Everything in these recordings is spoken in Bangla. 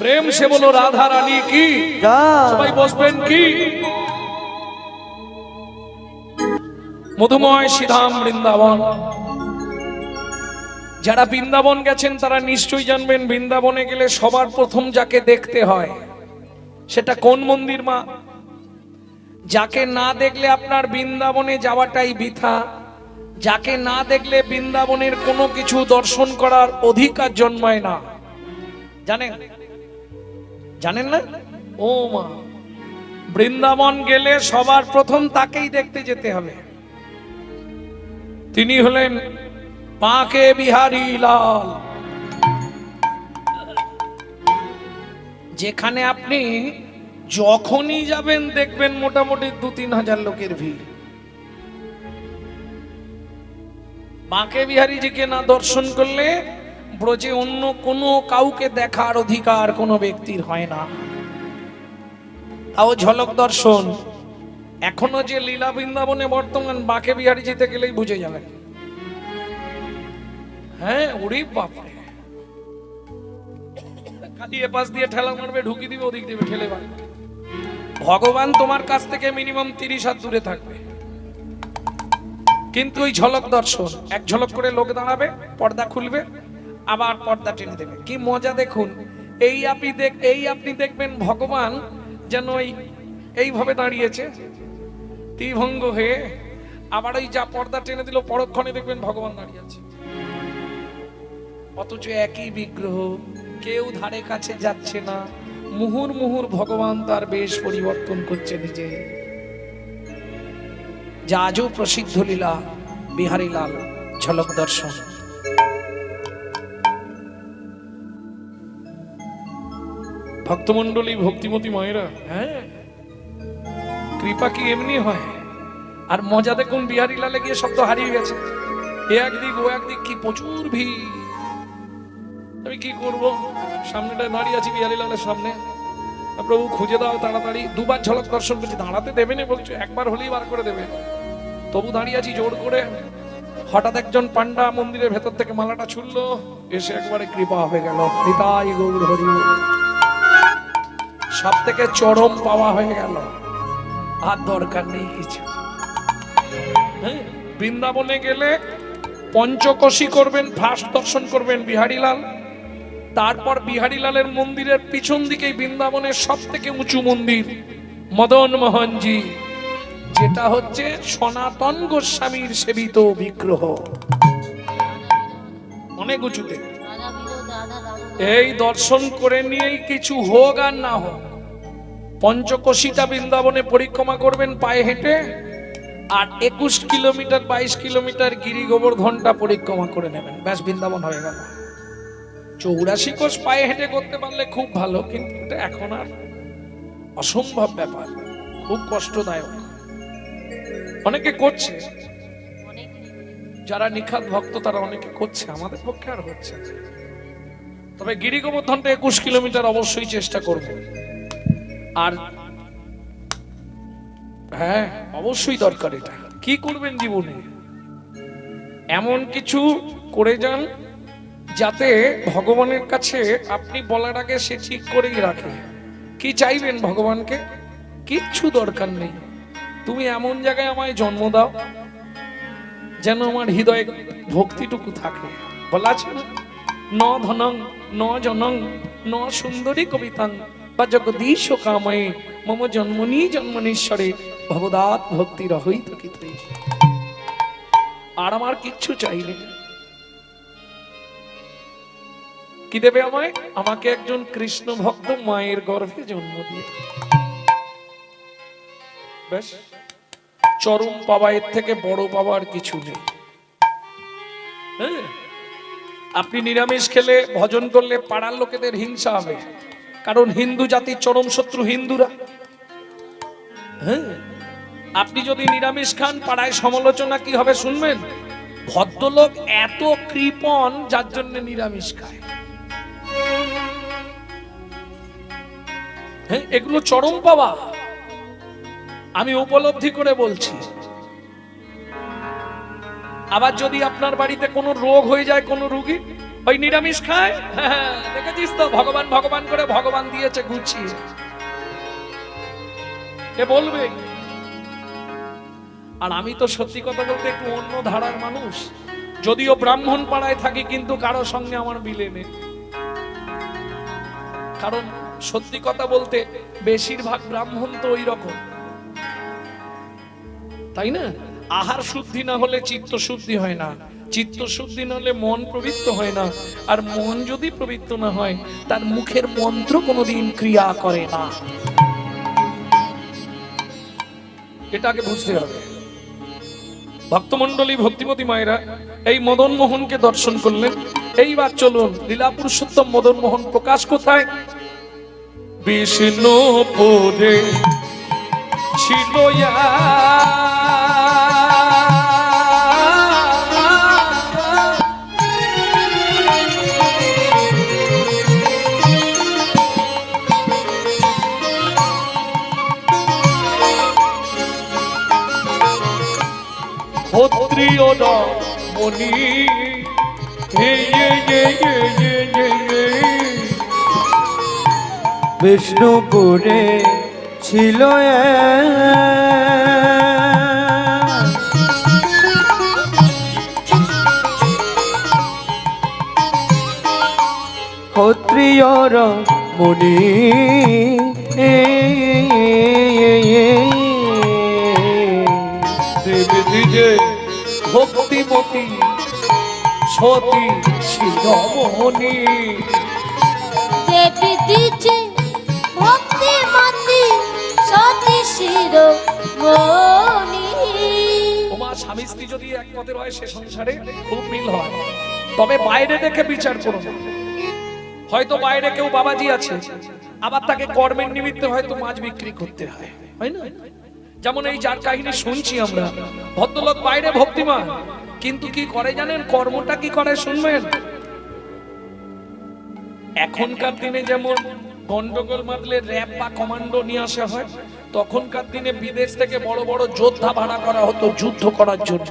প্রেম সে বলো রাধা রানী কি? সবাই বসবেন কি? মধুময় শ্রীধাম বৃন্দাবন। যারা বৃন্দাবন গেছেন তারা নিশ্চয়ই জানবেন বৃন্দাবনে গেলে সবার প্রথম যাকে দেখতে হয় সেটা কোন মন্দির মা? যাকে না দেখলে আপনার বৃন্দাবনে যাওয়াটাই বৃথা। যাকে না দেখলে বৃন্দাবনের কোনো কিছু দর্শন করার অধিকার জন্মায় না। জানেন? জানেন না? ও মা। বৃন্দাবন গেলে সবার প্রথম তাকেই দেখতে যেতে হবে। তিনি হলেন পাকে বিহারী লাল। যেখানে আপনি যখনই যাবেন দেখবেন মোটামুটি দু তিন হাজার লোকের ভিড়। বাঁকে বিহারীজিকে না দর্শন করলে ব্রজে অন্য কোনো কাউকে দেখার অধিকার কোনো ব্যক্তির হয় না। তাও ঝলক দর্শন। এখনও যে লীলা বৃন্দাবনে বর্তমান বাঁকে বিহারী যেতে গেলেই বুঝে যাবেন। হ্যাঁ ওরে বাপরে। খালি এ পাশ দিয়ে ঠেলা মারবে, ঢুকি দিবে, ওদিক দিবে, ঠেলে ভগবান তোমার কাছ থেকে মিনিমাম তিরিশ হাত দূরে থাকবে। কিন্তু ওই ঝলক দর্শন, এক ঝলক করে লোক দাঁড়াবে, পর্দা খুলবে আবার পর্দা টেনে দেবে। কি মজা দেখুন। এই আপনি দেখ এই আপনি দেখবেন ভগবান যেন ওই এইভাবে দাঁড়িয়েছে। ত্রিভঙ্গ হয়ে আবার ওই যা পর্দা টেনে দিল, পরক্ষণে দেখবেন ভগবান দাঁড়িয়ে আছে। অথচ একই বিগ্রহ, কেউ ধারে কাছে যাচ্ছে না। মুহুর মুহুর ভগবান তার বেশ পরিবর্তন করছে নিজে। যা আজও প্রসিদ্ধ লীলা, বিহারী লাল, ঝলক দর্শন। ভক্তমন্ডলী ভক্তিমতী মায়েরা হ্যাঁ? কৃপা কি এমনি হয়? আর মজা দেখুন বিহারি লালে গিয়ে শব্দ হারিয়ে গেছে। এ একদিক, ও একদিক কি প্রচুর ভিড়। আমি কি করব? সামনেটায় দাঁড়িয়ে আছি বিহারি লালের সামনে প্রভু খুঁজে দাও তাড়াতাড়ি। দুবার ঝলক দর্শন করছি, দাঁড়াতে দেবে না বলছো, একবার হলেই বার করে দেবে। তবু দাঁড়িয়ে আছি জোর করে। হঠাৎ একজন পান্ডা মন্দিরের ভেতর থেকে মালাটা ছুড়লো, এসে একবারে কৃপা হয়ে গেল। নিতাই গৌর হরি। সব থেকে চরম পাওয়া হয়ে গেল। আর দরকার নেই কিছু। হ্যাঁ, বৃন্দাবনে গেলে পঞ্চকোশী করবেন ফার্স্ট দর্শন করবেন বিহারীলাল। তারপর বিহারীলালের মন্দিরের পিছন দিকেই বৃন্দাবনের সব থেকে উঁচু মন্দির মদন মোহনজি যেটা হচ্ছে সনাতন গোস্বামীর সেবিত বিগ্রহ। অনেক উঁচুতে। এই দর্শন করে নিয়েই কিছু হোক আর না হোক পঞ্চকোশিটা বৃন্দাবনে পরিক্রমা করবেন পায়ে হেঁটে আর একুশ কিলোমিটার, বাইশ কিলোমিটার গিরি গোবর্ধনটা পরিক্রমা করে নেবেন। ব্যাস, বৃন্দাবন হয়ে গেল। চৌরাশি কোষ পায়ে হেঁটে করতে পারলে খুব ভালো, কিন্তু এটা এখন আর অসম্ভব ব্যাপার। খুব কষ্টদায়ক। অনেকে করছে। যারা নিখাত ভক্ত, তারা অনেকে করছে। আমাদের পক্ষে আর হচ্ছে। তবে গিরি গোবর্ধনটা একুশ কিলোমিটার অবশ্যই চেষ্টা করবে। আর হ্যাঁ অবশ্যই দরকার এটা। কি করবেন জীবনে? এমন কিছু করে যান যাতে ভগবানের কাছে আপনি বলার আগে সে ঠিক করেই রাখে। কি চাইবেন ভগবানকে? কিচ্ছু দরকার নেই। তুমি এমন জায়গায় আমায় জন্ম দাও যেন আমার হৃদয়ে ভক্তিটুকু থাকে। বলা আছে না? ধনং, ন জনং, ন সুন্দরী কবিতাং বা জগদীশ কাময়ে, মম জন্মনি জন্মনীশ্বরে ভগদাত ভক্তি রহই থাকিতে আর আমার কিচ্ছু চাইলে কি দেবে আমায়? আমাকে একজন কৃষ্ণ ভক্ত মায়ের গর্ভে জন্ম দিয়ে ব্যাস, চরম পাওয়া এর থেকে বড় পাওয়ার কিছু নেই। হ্যাঁ আপনি নিরামিষ খেলে, ভজন করলে পাড়ার লোকেদের হিংসা হবে। কারণ হিন্দু জাতির চরম শত্রু হিন্দুরা। হ্যাঁ? আপনি যদি নিরামিষ খান, পাড়ায় সমালোচনা কি হবে শুনবেন? ভদ্রলোক এত কৃপণ, যার জন্য নিরামিষ খায়। হ্যাঁ এগুলো চরম পাওয়া। আমি উপলব্ধি করে বলছি। আবার যদি আপনার বাড়িতে কোনো রোগ হয়ে যায়, কোনো রুগী ওই নিরামিষ খায়? দেখেছিস তো, ভগবান ভগবান করে ভগবান দিয়েছে গুছিয়ে। এ বলবে, আর আমি তো সত্যি কথা বলতে একটু অন্য ধারার মানুষ। যদিও ব্রাহ্মণ পাড়ায় থাকি, কিন্তু কারও সঙ্গে আমার মিলে নেই। কারণ সত্যি কথা বলতে বেশিরভাগ ব্রাহ্মণ তো ওই রকম। তাই না? আহার শুদ্ধি না হলে চিত্ত শুদ্ধি হয় না। চিত্ত শুদ্ধি না হলে মন পবিত্র হয় না। আর মন যদি পবিত্র না হয়, তার মুখের মন্ত্র কোনোদিন ক্রিয়া করে না। এটাকে বুঝতে হবে। ভক্তমন্ডলী ভক্তিমতী মায়েরা, এই মদন মোহনকে দর্শন করলেন। এইবার চলুন লীলা পুরুষোত্তম মদন মোহন প্রকাশ কোথায়? বিষ্ণুপুরে ছিল ক্ষত্রিয়রা মনি হে হে হে হে হে হে হে। বিষ্ণুপুরে ছিল ক্ষত্রিয়র মুনি দেবী দিজে ভক্তিমতী সতী শিরোমণি। দেবী দিছে ভক্তি মতি সতী শির তোমার স্বামী স্ত্রী যদি এক পথের হয় সে সংসারে খুব মিল হয়। তবে বাইরে দেখে বিচার করো। হয়তো বাইরে কেউ বাবাজি আছে আবার তাকে কর্মের নিমিত্তে হয়তো মাছ বিক্রি করতে হয়। হয় না? যেমন এই যার কাহিনী শুনছি আমরা। ভদ্রলোক বাইরে ভক্তিমান। কিন্তু কি করে জানেন? কর্মটা কি করে শুনবেন? এখনকার দিনে যেমন গন্ডগোল মারলে র্যাব বা কমান্ডো নিয়ে আসা হয়, তখনকার দিনে বিদেশ থেকে বড় বড় যোদ্ধা ভাড়া করা হতো যুদ্ধ করার জন্য।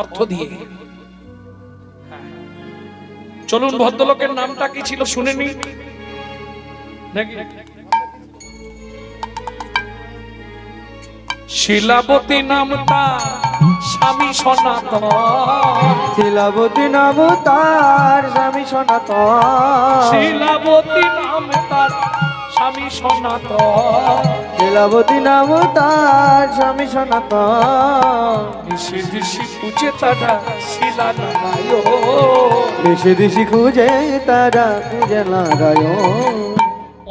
অর্থ দিয়ে। চলুন ভদ্রলোকের নামটা কি ছিল শুনে নি নাকি? শিলাবতী নাম তার স্বামী সনাতন। শিলাবতী নাম তার স্বামী সনাতন। শিলাবতী নাম তার স্বামী সনাতন। শিলাবতী নাম তার স্বামী সনাতন। দিশি দিশি পুজে তারা শিলা নারায় দেশে দেশি খুঁজে তারা খুঁজে লাগায়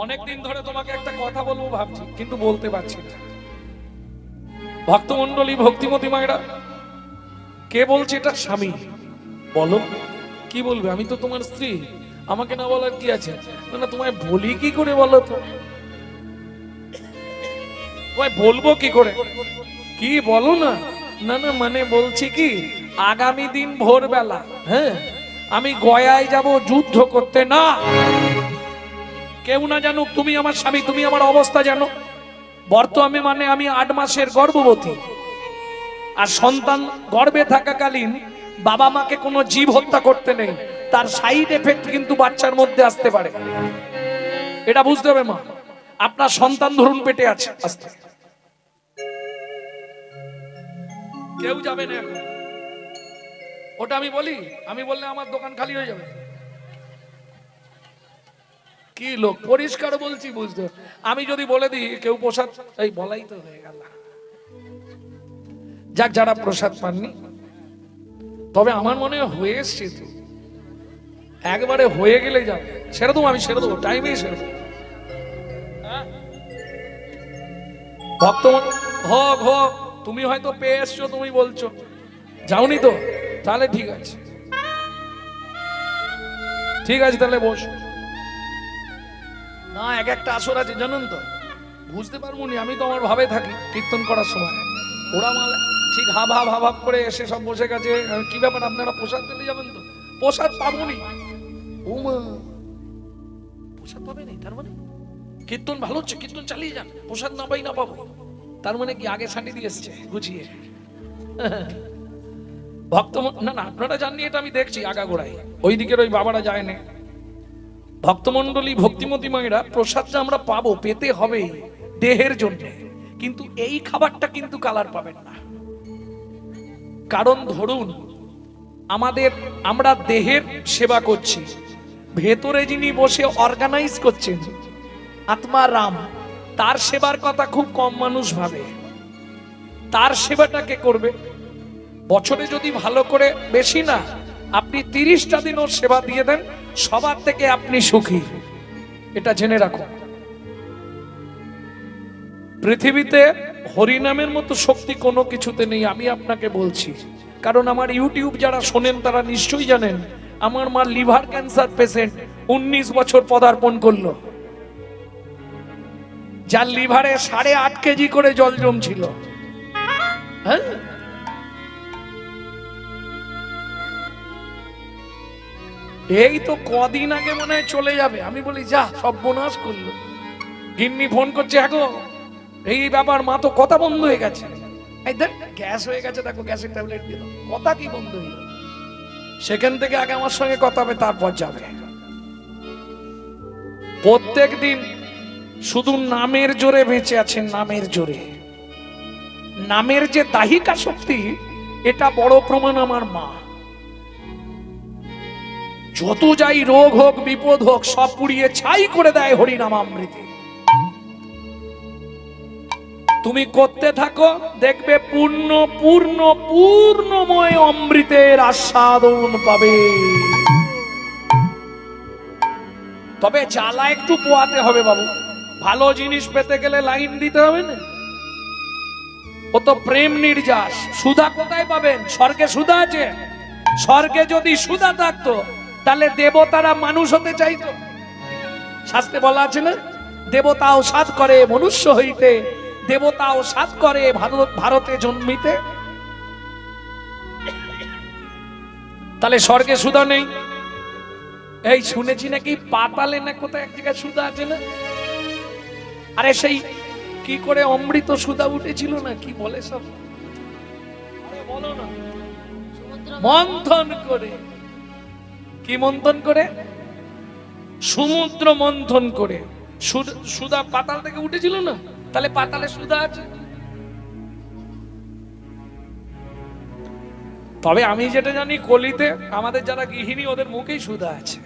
অনেকদিন ধরে তোমাকে একটা কথা বলব ভাবছি কিন্তু বলতে পারছি না। ভক্তমন্ডলী ভক্তিমতী মায়েরা, কে বলছে এটা স্বামী? বলো, কি বলবে? আমি তো তোমার স্ত্রী, আমাকে না বলার কি আছে? না, তোমায় বলি কি করে বলো তো? তোমায় বলব কি করে? কি বলো না? না না মানে বলছি কি, আগামী দিন ভোরবেলা হ্যাঁ আমি গয়ায় যাব যুদ্ধ করতে, না। কেউ না জানুক, তুমি আমার স্বামী, তুমি আমার অবস্থা জানো। বর্তমানে মানে আমি আট মাসের গর্ভবতী। আর সন্তান গর্ভে থাকাকালীন বাবা মাকে কোনো জীব হত্যা করতে নেই। তার সাইড এফেক্ট কিন্তু বাচ্চার মধ্যে আসতে পারে। এটা বুঝতে হবে মা। আপনার সন্তান ধরুন পেটে আছে, আস্তে। কেউ যাবে না ওটা আমি বলি, আমি বললে আমার দোকান খালি হয়ে যাবে। কি লোক? পরিষ্কার বলছি, বুঝতে আমি যদি বলে দিই, কেউ প্রসাদ, এই বলাই তো হয়ে গেল। যাক, যারা প্রসাদ পাননি, তবে আমার মনে হয় এসছে তো। একবারে হয়ে গেলে যাবে। ছেড়ে দেবো আমি, ছেড়ে দেবো, টাইমেই ছেড়ে দেবো? ভক্ত হোক হোক তুমি হয়তো পেয়ে এসছো, তুমি বলছো। যাওনি তো? তাহলে ঠিক আছে। ঠিক আছে, তাহলে বস। না, এক একটা আসর আছে, জানেন তো? বুঝতে পারব নি আমি তো আমার ভাবে থাকি কীর্তন করার সময়। ওরা মাল, ঠিক হাব হাব হাব হাব করে এসে সব বসে গেছে। কি ব্যাপার, আপনারা প্রসাদ পেলে যাবেন তো? প্রসাদ পাবো নি প্রসাদ পাবে নি তার মানে? কীর্তন ভালো হচ্ছে, কীর্তন চালিয়ে যান, প্রসাদ না পাই না পাবো। তার মানে কি আগে ছাঁটি দিয়ে এসছে, গুছিয়ে? ভক্ত না না, আপনারা জাননি এটা আমি দেখছি আগাগোড়াই ওই দিকের ওই বাবারা যায় না ভক্তমণ্ডলী, ভক্তিমতী মায়েরা প্রসাদটা আমরা পাবো পেতে হবে দেহের জন্য। কিন্তু এই খাবারটা কিন্তু কালার পাবেন না। কারণ ধরুন, আমাদের, আমরা দেহের সেবা করছি, ভেতরে যিনি বসে অর্গানাইজ করছেন, আত্মা রাম, তার সেবার কথা খুব কম মানুষ ভাবে। তার সেবাটা কে করবে? বছরে যদি ভালো করে, বেশি না, আপনি তিরিশটা দিন ওর সেবা দিয়ে দেন সবার থেকে আপনি সুখী। এটা জেনে রাখুন। পৃথিবীতে হরিনামের মতো শক্তি কোনো কিছুতে নেই, আমি আপনাকে বলছি। কারণ আমার ইউটিউব যারা শোনেন, তারা নিশ্চয়ই জানেন, আমার মা লিভার ক্যান্সার পেশেন্ট উনিশ বছর পদার্পণ করল। যার লিভারে সাড়ে আট কেজি করে জল জমছিল। হ্যাঁ? এই তো কদিন আগে মনে হয় চলে যাবে। আমি বলি, যা, সব বোনাস করল। গিন্নি ফোন করছে আগো এই ব্যাপার, মা তো কথা বন্ধ হয়ে গেছে। গ্যাস হয়ে গেছে, দেখো গ্যাসের ট্যাবলেট দিল। কথা কি বন্ধ হয়ে সেখান থেকে আগে আমার সঙ্গে কথা হবে, তারপর যাবে। প্রত্যেক দিন শুধু নামের জোরে বেঁচে আছেন নামের জোরে। নামের যে দাহিকা শক্তি, এটা বড় প্রমাণ আমার মা। যত যাই রোগ হোক, বিপদ হোক, সব পুড়িয়ে ছাই করে দেয় হরিনাম আমৃতি তুমি করতে থাকো, দেখবে পূর্ণ পূর্ণ, পূর্ণময় অমৃতের আস্বাদন পাবে। তবে জ্বালা একটু পোয়াতে হবে বাবু। ভালো জিনিস পেতে গেলে লাইন দিতে হবে না। ও তো প্রেম নির্যাস। সুধা কোথায় পাবেন? স্বর্গে সুধা আছে। স্বর্গে যদি সুধা থাকতো তাহলে দেবতারা মানুষ হতে চাইতো। শাস্তে বলা আছে না দেবতাও সাত করে মনুষ্য হইতে দেবতাও সাত করে ভারত ভারতে জন্মিতে। তাহলে স্বর্গে সুধা নেই। এই শুনেছি নাকি পাতালে না কোথায় এক জায়গায় সুদা আছে না? আরে সেই কি করে অমৃত সুদা উঠেছিল না কি বলে সব? বলো না। মন্থন করে। কি মন্থন করে? সমুদ্র মন্থন করে। সু- সুধা পাতাল থেকে উঠেছিল না? তাহলে পাতালে সুধা আছে। তবে আমি যেটা জানি, কলিতে আমাদের যারা গৃহিণী, ওদের মুখেই সুধা আছে।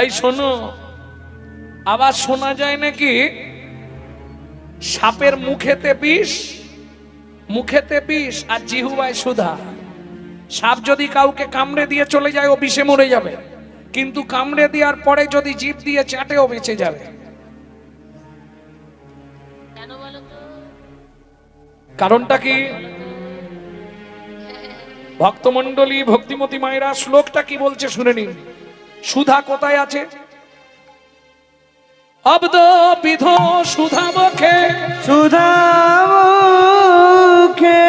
এই শোনো, আবার শোনা যায় নাকি, সাপের মুখেতে বিষ মুখেতে বিষ আর জিহুবায় সুধা। সাপ যদি কাউকে কামড়ে দিয়ে চলে যায় ও বিষে মরে যাবে। কিন্তু কামড়ে দেওয়ার পরে যদি জিভ দিয়ে চাটেও বেঁচে যাবে। কারণটা কি? ভক্তমন্ডলী ভক্তিমতী মায়েরা শ্লোকটা কি বলছে শুনে নিন। সুধা কোথায় আছে? অব্দ বিধ সুধা মুখে। সুধা মুখে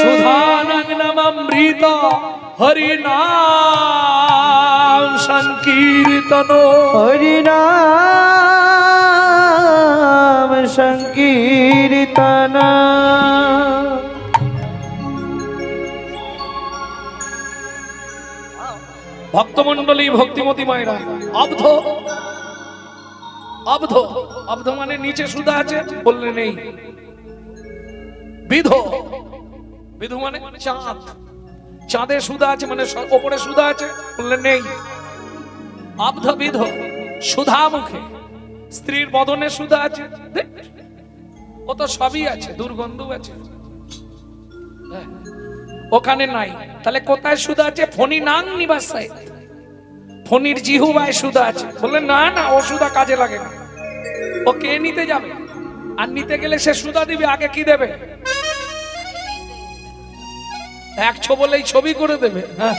সুধানগ্নমৃত হরিনাম সংকীর্তন। হরিনাম সংকীর্তন। ভক্তমন্ডলী ভক্তিমতী মায়েরা অবধ। অবধ। অবধ মানে নিচে সুদা আছে বললে নেই। বিধ। বিধু মানে চাঁদ। চাঁদে সুদা আছে মানে ওপরে সুদা আছে বললে নেই। অবধ বিধ। সুধা মুখে স্ত্রীর বদনে সুদা আছে ও তো সবই আছে দুর্গন্ধ আছে। হ্যাঁ, ওখানে নাই। তাহলে কোথায় সুধা আছে? ফণি নাং নিবাসায়। ফণির জিহুবায় সুধা আছে। বললে, না না ও সুধা কাজে লাগে না। ও কে নিতে যাবে? আর নিতে গেলে সে সুধা দিবে, আগে কি দেবে? এক ছো বলেই ছবি করে দেবে। হ্যাঁ।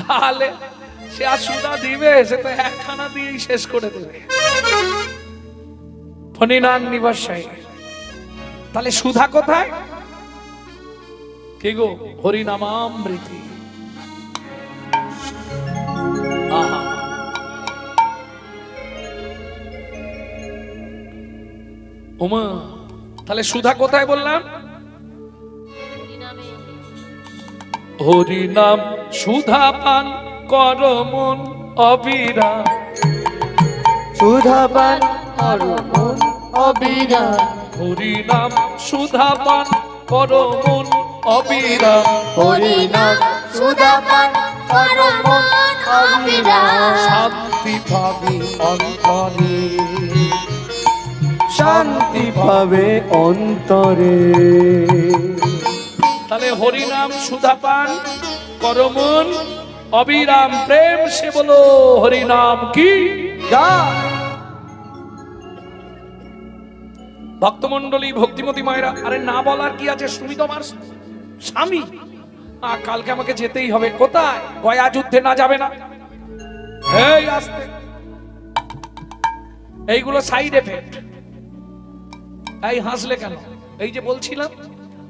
তাহলে সে আর সুধা দিবে, সে তো একখানা দিয়েই শেষ করে দেবে। ফণিনাং নিবাসায়। তাহলে সুধা কোথায়? কে গো? হরিনামামৃতি। উমা তাহলে সুধা কোথায় বললাম? হরিনাম। সুধা পান কর মন অবিরা সুধা পান কর মন অবিরা হরিনাম সুধা পান কর মন অবিরা হরি নাম সুধা পান করো মন অবিরাম। শান্তি পাবি অন্তরে। শান্তি পাবে অন্তরে। তাহলে হরি নাম সুধা পান কর অবিরাম প্রেম সে বলো হরি নাম কি? যা। ভক্তমন্ডলী ভক্তিমতী মায়েরা আরে না বলার কি আছে? তুমি তো আমার স্বামী? আ, কালকে আমাকে যেতেই হবে। কোথায়? গয়া যুদ্ধে না যাবে না? এই আসতে এইগুলো সাইড এফেক্ট এই হাসলে কেন? এই যে বলছিলাম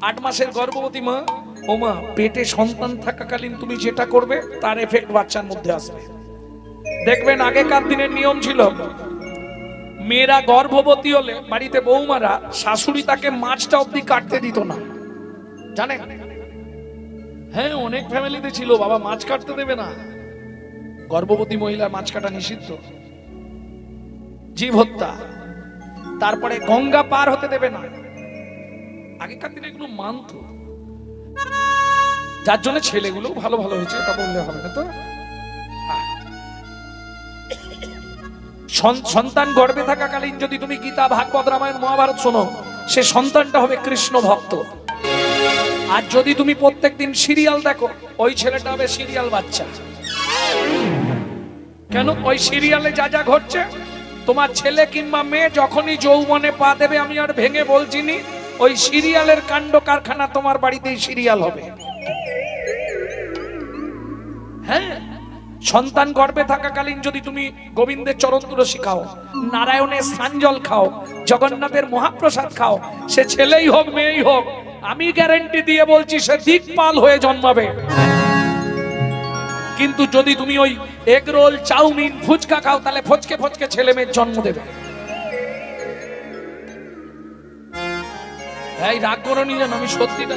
আট মাসের গর্ভবতী মা ও মা পেটে সন্তান থাকাকালীন তুমি যেটা করবে তার এফেক্ট বাচ্চার মধ্যে আসবে। দেখবেন আগেকার দিনের নিয়ম ছিল মেয়েরা গর্ভবতী হলে বাড়িতে বৌমারা শাশুড়ি তাকে মাছটা অব্দি কাটতে দিত না। জানেন? হ্যাঁ অনেক ফ্যামিলিতে ছিল, বাবা মাছ কাটতে দেবে না। গর্ভবতী মহিলার মাছ কাটা নিষিদ্ধ। জীব হত্যা। তারপরে গঙ্গা পার হতে দেবে না। আগেকার দিনে এগুলো মানত। যার জন্য ছেলেগুলো ভালো ভালো হয়েছে, এটা বললে হবে না তো? সন্তান গর্বে থাকাকালীন যদি তুমি গীতা, ভাগবত, রামায়ণ, মহাভারত শোনো, সে সন্তানটা হবে কৃষ্ণ ভক্ত। আর যদি তুমি প্রত্যেকদিন সিরিয়াল দেখো, ওই ছেলেটা হবে সিরিয়াল বাচ্চা। কেন? ওই সিরিয়ালে যা যা ঘটছে, তোমার ছেলে কিংবা মেয়ে যখনই যৌবনে পা দেবে, আমি আর ভেঙে বলছি নি, ওই সিরিয়ালের কাণ্ড কারখানা তোমার বাড়িতেই সিরিয়াল হবে। হ্যাঁ? সন্তান গর্ভে থাকাকালীন যদি তুমি গোবিন্দের চরণ তুলসী খাও নারায়ণের সাঞ্জল খাও, জগন্নাথের মহাপ্রসাদ খাও, সে ছেলেই হোক, মেয়েই হোক আমি গ্যারেন্টি দিয়ে বলছি, সে দিকপাল হয়ে জন্মাবে। কিন্তু যদি তুমি ওই এগ রোল চাউমিন, ফুচকা খাও, তাহলে ফচকে ফচকে ছেলে মেয়ের জন্ম দেবে। এই রাগ করো নি যেন, আমি সত্যিটা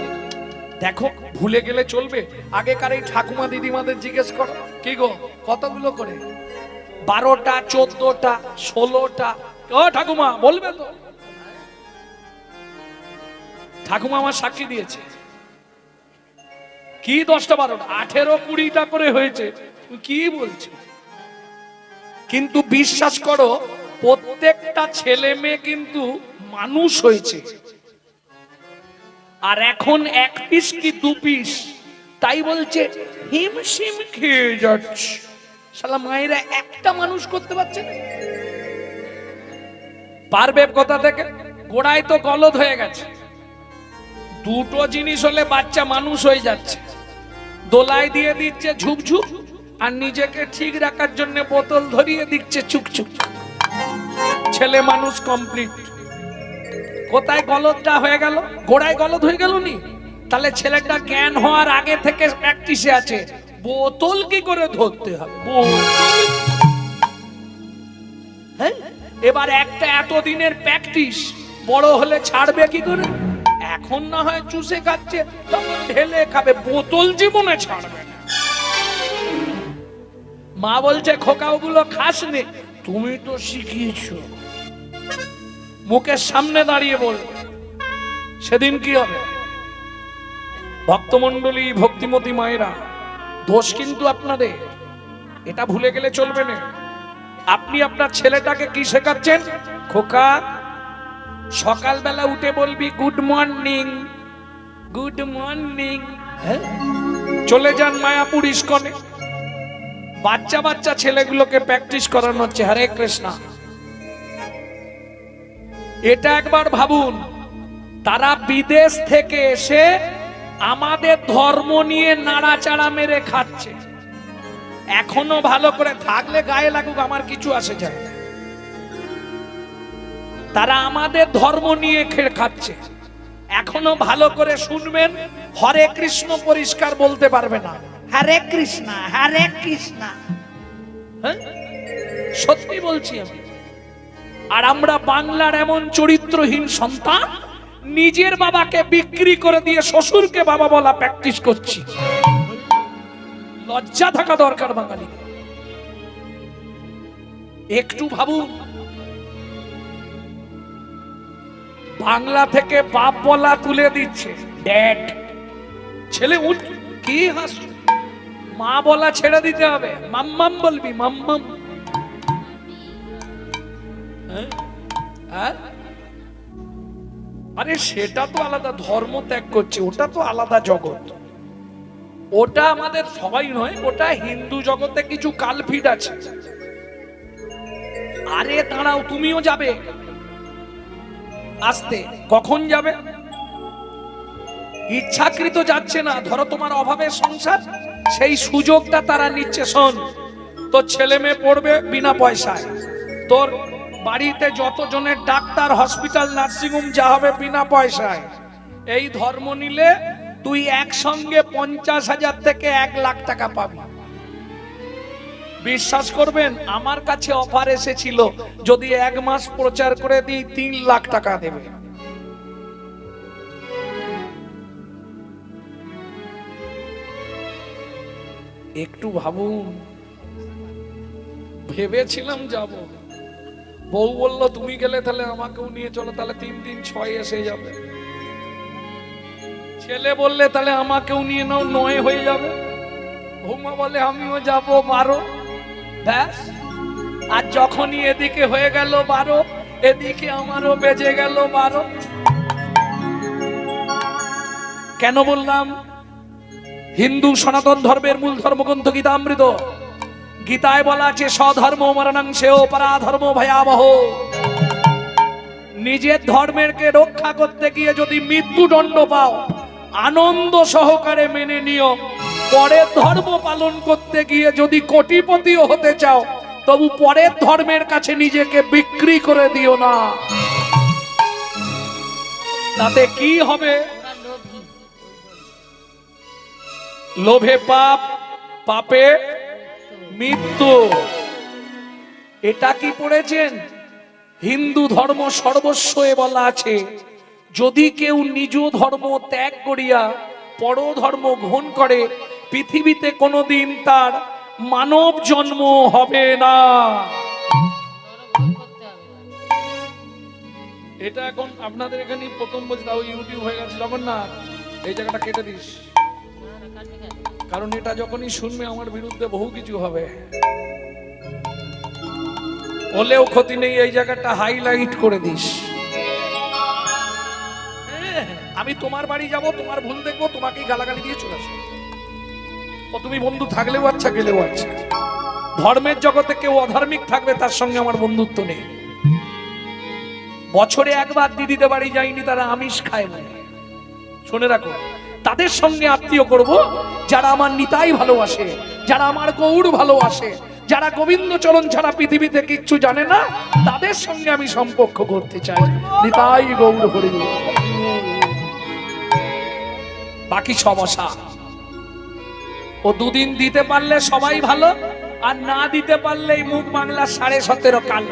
দেখো, ভুলে গেলে চলবে। আগেকার এই ঠাকুমা দিদিমাদের জিজ্ঞেস করো, কি গো, কতগুলো করে? বারোটা, চোদ্দটা, ষোলোটা। ও ঠাকুমা, বলবে তো। ঠাকুমা আমার সাক্ষী দিয়েছে। কি দশটা বারোটা? আঠেরো কুড়িটা করে হয়েছে। কি বলছো? কিন্তু বিশ্বাস করো, প্রত্যেকটা ছেলে মেয়ে কিন্তু মানুষ হয়েছে। আর এখন এক পিস কি দু পিস? তাই বলছে হিমশিম খেয়ে যাচ্ছে। শালা মায়েরা একটা মানুষ করতে পারছে না। পারবে কথা থেকে? গোড়ায় তো গলদ হয়ে গেছে। দুটো জিনিস হলে বাচ্চা মানুষ হয়ে যাচ্ছে। দোলায় দিয়ে দিচ্ছে ঝুপঝুপ আর নিজেকে ঠিক রাখার জন্য বোতল ধরিয়ে দিচ্ছে চুকচুক ছেলে মানুষ কমপ্লিট কোথায় গলদটা হয়ে গেল? গোড়ায় গলদ হয়ে গেল নি? তাহলে ছেলেটা জ্ঞান হওয়ার আগে থেকে প্র্যাকটিসে আছে। বোতল কি করে ধরতে হবে হ্যাঁ এবার একটা এতদিনের প্র্যাকটিস বড় হলে ছাড়বে কি করে? এখন না হয় চুষে খাচ্ছে, তখন ঢেলে খাবে, বোতল জীবনে ছাড়বে মা বলছে খোকা ওগুলো খাস নে তুমি তো শিখিয়েছো। মুখের সামনে দাঁড়িয়ে বল সেদিন কি হবে? ভক্তমন্ডলী ভক্তিমতী মায়েরা, দোষ কিন্তু আপনাদের, এটা ভুলে গেলে চলবে না। আপনি আপনার ছেলেটাকে কি শেখাচ্ছেন? খোকা সকালবেলা উঠে বলবি গুড মর্নিং গুড মর্নিং চলে যান মায়াপুর ইস্কনে। বাচ্চা বাচ্চা ছেলেগুলোকে প্র্যাকটিস করানো হচ্ছে। হরে কৃষ্ণা। এটা একবার ভাবুন তারা বিদেশ থেকে এসে আমাদের ধর্ম নিয়ে নাড়াচাড়া মেরে খাচ্ছে। এখনও ভালো করে থাকলে গায়ে লাগুক আমার কিছু আসে যায়। তারা আমাদের ধর্ম নিয়ে খেয়ে খাচ্ছে। এখনও ভালো করে শুনবেন হরে কৃষ্ণ পরিষ্কার বলতে পারবে না। হরে কৃষ্ণ হরে কৃষ্ণ। হ্যাঁ? সত্যি বলছি আমি। আর আমরা বাংলার এমন চরিত্রহীন সন্তান নিজের বাবাকে বিক্রি করে দিয়ে শ্বশুরকে বাবা বলা প্র্যাকটিস করছি। লজ্জা থাকা দরকার বাঙালি একটু ভাবুন বাংলা থেকে বাপ বলা তুলে দিচ্ছে। ড্যাড ছেলে কি হাস? মা বলা ছেড়ে দিতে হবে। মাম্মাম বলবি, মাম্মাম। হ্যাঁ? হ্যাঁ? আরে সেটা তো আলাদা, ধর্ম ত্যাগ করছে, ওটা তো আলাদা জগৎ। ওটা আমাদের সবাই নয়, ওটা হিন্দু জগতে কিছু কালফিট আছে। আরে দাঁড়াও, তুমিও যাবে। আসতে কখন যাবে? ইচ্ছাকৃত যাচ্ছে না। ধরো তোমার অভাবের সংসার, সেই সুযোগটা তারা নিচ্ছে। শোন, তোর ছেলে মেয়ে পড়বে বিনা পয়সায়। তোর বাড়িতে যতজনের ডাক্তার, হসপিটাল নার্সিংহোম যা হবে বিনা পয়সায়। এই ধর্ম নিলে তুই একসঙ্গে পঞ্চাশ হাজার থেকে এক লাখ টাকা পাবি। বিশ্বাস করবেন, আমার কাছে অফার এসেছিল, যদি এক মাস প্রচার করে দিই, তিন লাখ টাকা দেবে। একটু ভাবুন, ভেবেছিলাম যাব। বউ বলল, তুমি গেলে তাহলে আমাকেও নিয়ে চলো, তাহলে তিন দিন ছয় এসে যাবে। ছেলে বললে, তাহলে আমাকেও নিয়ে নাও, নয় হয়ে যাবে। বৌমা বলে, আমিও যাব বারো। ব্যাস। আর যখনই এদিকে হয়ে গেল বারো, এদিকে আমারও বেজে গেল বারো। কেন বললাম? হিন্দু সনাতন ধর্মের মূল ধর্মগ্রন্থ গীতামৃত। গীতায় বলা আছে, স্বধর্ম মরণাংশেও পরাধর্ম ভয়াবহ। নিজের ধর্মেরকে রক্ষা করতে গিয়ে যদি মৃত্যুদণ্ড পাও, আনন্দ সহকারে মেনে নিও। পরের ধর্ম পালন করতে গিয়ে যদি কোটিপতিও হতে চাও, তবু পরের ধর্মের কাছে নিজেকে বিক্রি করে দিও না। তাতে কি হবে? লোভে পাপ, পাপে মৃত্যু। এটা কি পড়েছেন? হিন্দু ধর্ম সর্বস্ব এ বলা আছে, যদি কেউ নিজ ধর্ম ত্যাগ করিয়া পর ধর্ম গ্রহণ করে পৃথিবীতে কোনোদিন তার মানব জন্ম হবে না। এটা এখন আপনাদের এখানে প্রথম বলছি তাও ইউটিউব হয়ে গেছে। না এই জায়গাটা কেটে দিস। কারণ এটা যখনই শুনবে আমার বিরুদ্ধে বহু কিছু হবে। হলেও ক্ষতি নেই এই জায়গাটা হাইলাইট করে দিস। হ্যাঁ, আমি তোমার বাড়ি যাব তোমার ভুল দেখব তোমাকেই গালাগালি দিয়ে চলে আসব। তুমি বন্ধু থাকলেও আচ্ছা গেলেও আচ্ছা। ধর্মের জগতে কেউ অধার্মিক থাকবে, তার সঙ্গে আমার বন্ধুত্ব নেই। বছরে একবার দিদিদের বাড়ি যাইনি তারা আমিষ খায় বলে শুনে রাখো, তাদের সঙ্গে আত্মীয় করব, যারা আমার নিতাই ভালোবাসে, যারা আমার গৌর ভালোবাসে, যারা গোবিন্দ চরণ ছাড়া পৃথিবীতে কিচ্ছু জানে না, তাদের সঙ্গে আমি সম্পর্ক করতে চাই। নিতাই গৌর হরি বাকি সমস্যা ও দুদিন দিতে পারলে সবাই ভালো, আর না দিতে পারলে মুখ বাংলা সাড়ে সতেরো কাল।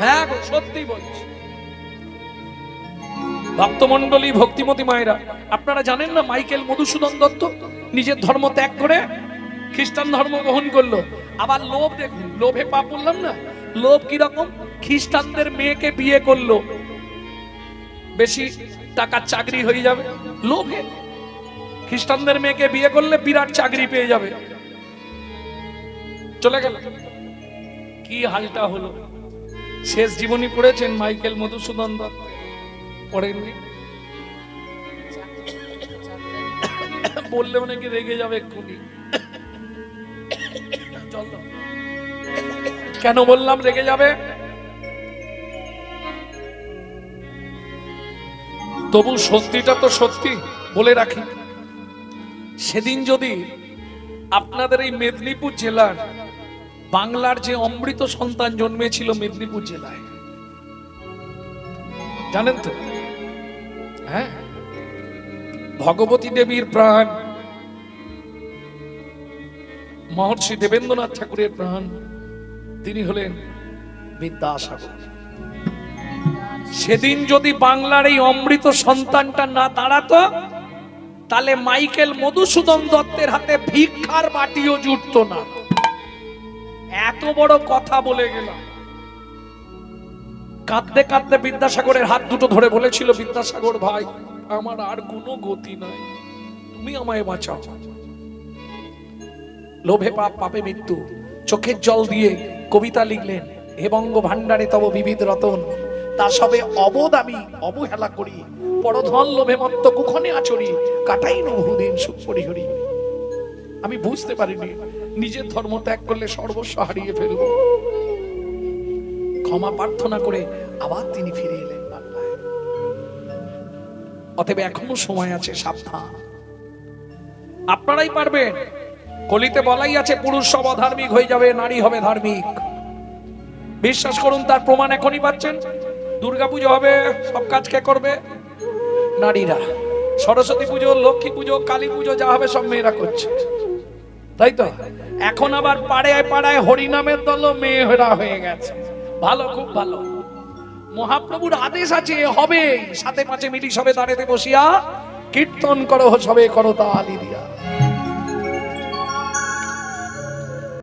হ্যাঁ সত্যি বলছি। ভক্তমন্ডলী ভক্তিমতী মায়েরা, আপনারা জানেন না মাইকেল মধুসূদন দত্ত নিজের ধর্ম ত্যাগ করে খ্রিস্টান ধর্ম গ্রহণ করল? আবার লোভ দেখুন, লোভে পাপ বললাম না? লোভ কীরকম? খ্রিস্টানদের মেয়েকে বিয়ে করল। বেশি টাকার চাকরি হয়ে যাবে। লোভে। খ্রিস্টানদের মেয়েকে বিয়ে করলে বিরাট চাকরি পেয়ে যাবে। চলে গেল। কি হালটা হলো। শেষ জীবনী পড়েছেন মাইকেল মধুসূদন দত্ত। পড়েননি। বললে অনেকে রেগে যাবে এক্ষুনি। কেন বললাম রেগে যাবে? তবু সত্যিটা তো সত্যি বলে রাখি। সেদিন যদি আপনাদের এই মেদিনীপুর জেলার বাংলার যে অমৃত সন্তান জন্মেছিল মেদিনীপুর জেলায়। জানেন তো? হ্যাঁ? ভগবতী দেবীর প্রাণ, মহর্ষি দেবেন্দ্রনাথ ঠাকুরের প্রাণ, তিনি হলেন বিদ্যাসাগর। সেদিন যদি বাংলার এই অমৃত সন্তানটা না দাঁড়াতো, তাহলে মাইকেল মধুসূদন দত্তের হাতে ভিক্ষার বাটিও জুটতো না। এত বড় কথা বলে গেলাম। কাঁদতে কাঁদতে বিদ্যাসাগরের হাত দুটো ধরে বলেছিল, বিদ্যাসাগর ভাই, আমার আর কোনো গতি নাই। তুমি আমায় বাঁচাও। লোভে পাপ, পাপে মৃত্যু। চোখের জল দিয়ে কবিতা লিখলেন হে বঙ্গ ভান্ডারে তব বিবিধ রতন। তা সবে অবোধ আমি অবহেলা করি, পরধন লোভে মত্ত কুখনে আচরি, কাটাই বহুদিন সুখ পরিহরি আমি বুঝতে পারিনি, নিজের ধর্ম ত্যাগ করলে সর্বস্ব হারিয়ে ফেলব। ক্ষমা প্রার্থনা করে আবার তিনি ফিরে এলেন অতএব এখনও সময় আছে, সাবধান। আপনারাই পারবেন। কলিতে বলাই আছে, পুরুষ সব অধার্মিক হয়ে যাবে, নারী হবে ধার্মিক। বিশ্বাস করুন, তার প্রমাণ এখনই পাচ্ছেন। দুর্গাপুজো হবে, সব কাজ কে করবে? নারীরা। সরস্বতী পুজো, লক্ষ্মী পুজো, কালী পুজো, যা হবে সব মেয়েরা করছে। তাই তো? এখন আবার পাড়ায় পাড়ায় হরিনামের দল মেয়েরা হয়ে গেছে। ভালো, খুব ভালো। মহাপ্রভুর আদেশ আছে, হবে। সাথে পাঁচে মিলি সবে দাঁড়াতে বসিয়া কীর্তন করো, সবে করো তালি দিয়া।